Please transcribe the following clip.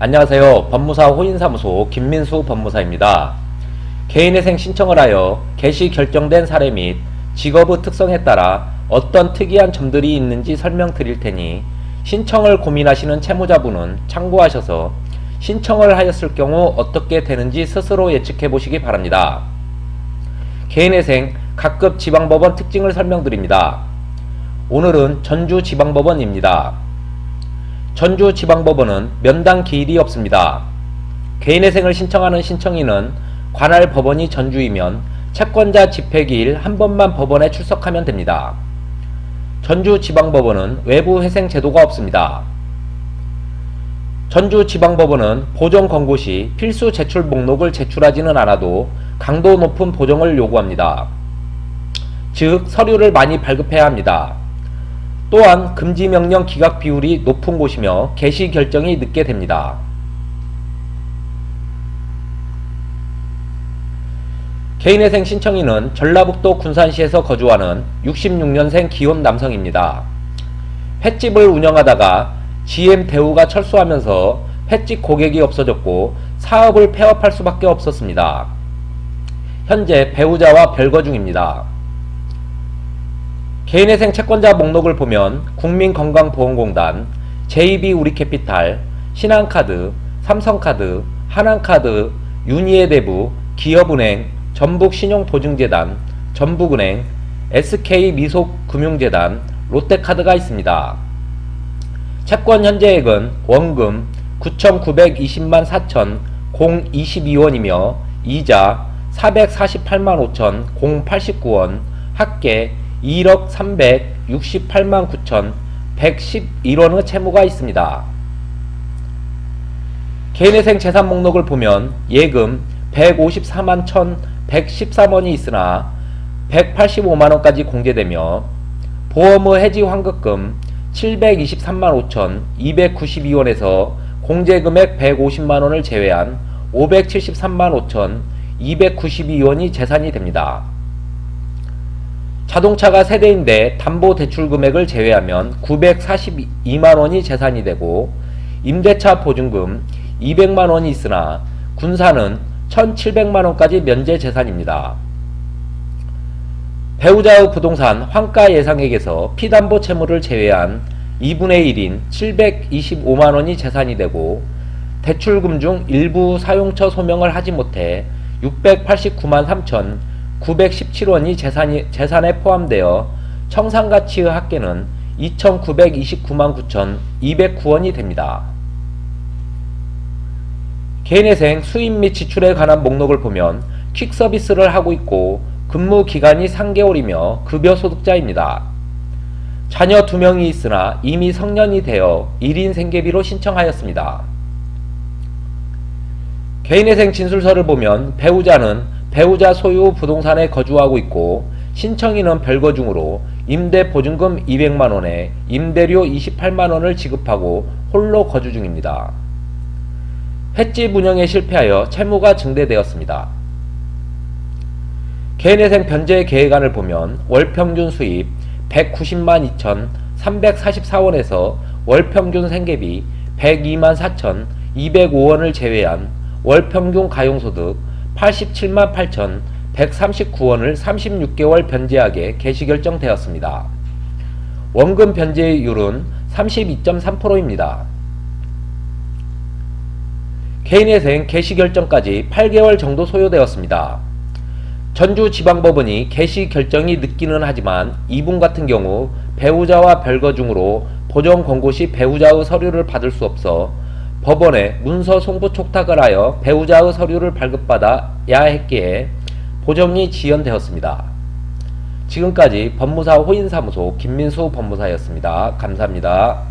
안녕하세요. 법무사 호인사무소 김민수 법무사입니다. 개인회생 신청을 하여 개시 결정된 사례 및 직업의 특성에 따라 어떤 특이한 점들이 있는지 설명드릴 테니 신청을 고민하시는 채무자분은 참고하셔서 신청을 하였을 경우 어떻게 되는지 스스로 예측해 보시기 바랍니다. 개인회생 각급 지방법원 특징을 설명드립니다. 오늘은 전주지방법원입니다. 전주지방법원은 면당 기일이 없습니다. 개인회생을 신청하는 신청인은 관할 법원이 전주이면 채권자 집회기일 한 번만 법원에 출석하면 됩니다. 전주지방법원은 외부 회생 제도가 없습니다. 전주지방법원은 보정 권고 시 필수 제출 목록을 제출하지는 않아도 강도 높은 보정을 요구합니다. 즉 서류를 많이 발급해야 합니다. 또한 금지 명령 기각 비율이 높은 곳이며 개시 결정이 늦게 됩니다. 개인회생 신청인은 전라북도 군산시에서 거주하는 66년생 기혼 남성입니다. 횟집을 운영하다가 GM 대우가 철수하면서 횟집 고객이 없어졌고 사업을 폐업할 수밖에 없었습니다. 현재 배우자와 별거 중입니다. 개인회생 채권자 목록을 보면 국민건강보험공단, JB 우리캐피탈, 신한카드, 삼성카드, 하나카드, 유니에대부, 기업은행, 전북신용보증재단, 전북은행, SK미속금융재단, 롯데카드가 있습니다. 채권 현재액은 원금 9,920만 4천 022원이며 이자 448만 5천 089원, 합계 1억 368만 9천 111원의 채무가 있습니다. 개인회생 재산 목록을 보면 예금 154만 1,113원이 있으나 185만원까지 공제되며 보험의 해지 환급금 723만 5천 292원에서 공제금액 150만원을 제외한 573만 5천 292원이 재산이 됩니다. 자동차가 세대인데 담보 대출 금액을 제외하면 942만원이 재산이 되고 임대차 보증금 200만원이 있으나 군사는 1700만원까지 면제 재산입니다. 배우자의 부동산 환가 예상액에서 피담보 채무를 제외한 2분의 1인 725만원이 재산이 되고 대출금 중 일부 사용처 소명을 하지 못해 689만 3천 917원이 재산이, 재산에 포함되어 청산가치의 합계는 2,929만 9천 209원이 됩니다. 개인회생 수입 및 지출에 관한 목록을 보면 퀵 서비스를 하고 있고 근무 기간이 3개월이며 급여 소득자입니다. 자녀 2명이 있으나 이미 성년이 되어 1인 생계비로 신청하였습니다. 개인회생 진술서를 보면 배우자는 배우자 소유 부동산에 거주하고 있고 신청인은 별거 중으로 임대 보증금 200만원에 임대료 28만원을 지급하고 홀로 거주 중입니다. 횟집 운영에 실패하여 채무가 증대되었습니다. 개인회생 변제 계획안을 보면 월평균 수입 190만 2,344원에서 월평균 생계비 102만 4,205원을 제외한 월평균 가용소득 87만 8,139원을 36개월 변제하게 개시 결정되었습니다. 원금 변제율은 32.3%입니다. 개인회생 개시 결정까지 8개월 정도 소요되었습니다. 전주지방법원이 개시 결정이 늦기는 하지만 이분 같은 경우 배우자와 별거 중으로 보정 권고 시 배우자의 서류를 받을 수 없어 법원에 문서 송부 촉탁을 하여 배우자의 서류를 발급받아야 했기에 보정이 지연되었습니다. 지금까지 법무사 호인사무소 김민수 법무사였습니다. 감사합니다.